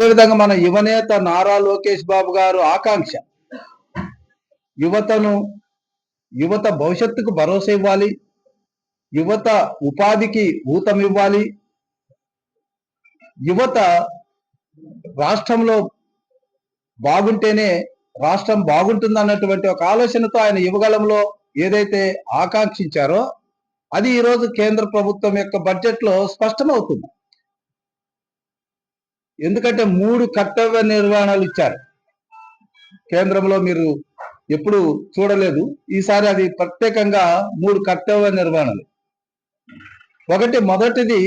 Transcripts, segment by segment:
అదేవిధంగా మన యువనేత నారా లోకేష్ బాబు గారు ఆకాంక్ష. యువతను యువత భవిష్యత్తుకు భరోసా ఇవ్వాలి. యువత ఉపాధికి ఊతం ఇవ్వాలి. యువత రాష్ట్రంలో బాగుంటేనే రాష్ట్రం బాగుంటుంది అన్నటువంటి ఒక ఆలోచనతో ఆయన యువగలంలో ఏదైతే ఆకాంక్షించారో అది ఈరోజు కేంద్ర ప్రభుత్వం యొక్క బడ్జెట్లో స్పష్టమవుతుంది. ఎందుకంటే మూడు కర్తవ్య నిర్వహణలు ఇచ్చారు. కేంద్రంలో మీరు ఎప్పుడు చూడలేదు. ఈసారి అది ప్రత్యేకంగా మూడు కర్తవ్య నిర్వహణలు. ఒకటి మొదటిది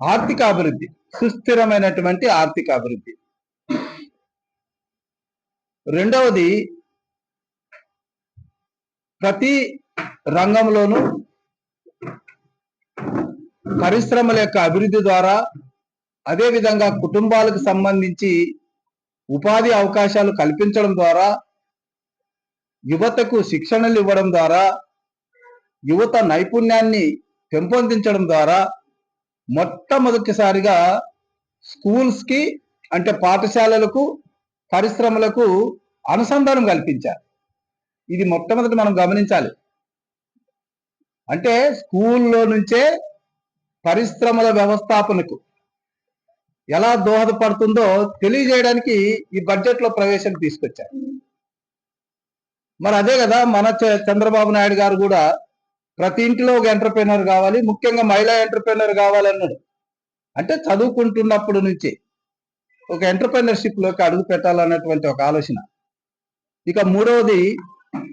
ఆర్థిక అభివృద్ధి సుస్థిరమైనటువంటి ఆర్థిక అభివృద్ధి. రెండవది ప్రతి రంగంలోనూ పరిశ్రమల యొక్క అభివృద్ధి ద్వారా అదే విధంగా కుటుంబాలకు సంబంధించి ఉపాధి అవకాశాలు కల్పించడం ద్వారా యువతకు శిక్షణలు ఇవ్వడం ద్వారా యువత నైపుణ్యాన్ని పెంపొందించడం ద్వారా మొట్టమొదటిసారిగా స్కూల్స్కి అంటే పాఠశాలలకు పరిశ్రమలకు అనుసంధానం కల్పించారు. ఇది మొట్టమొదటి మనం గమనించాలి. అంటే స్కూల్లో నుంచే పరిశ్రమల వ్యవస్థాపనకు ఎలా దోహదపడుతుందో తెలియజేయడానికి ఈ బడ్జెట్లో ప్రవేశం తీసుకొచ్చారు. మరి అదే కదా మన చ- చంద్రబాబు నాయుడు గారు కూడా ప్రతి ఇంటిలో ఒక ఎంటర్ప్రినర్ కావాలి ముఖ్యంగా మహిళా ఎంటర్ప్రినర్ కావాలన్నాడు. అంటే చదువుకుంటున్నప్పుడు నుంచి ఒక ఎంటర్ప్రినర్షిప్లోకి అడుగు పెట్టాలన్నటువంటి ఒక ఆలోచన. ఇక మూడవది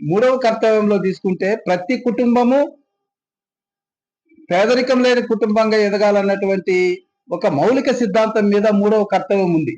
మూడవ కర్తవ్యంలో తీసుకుంటే ప్రతి కుటుంబము పేదరికం లేని కుటుంబంగా ఎదగాలన్నటువంటి ఒక మౌలిక సిద్ధాంతం మీద మూడవ కర్తవ్యం ఉంది.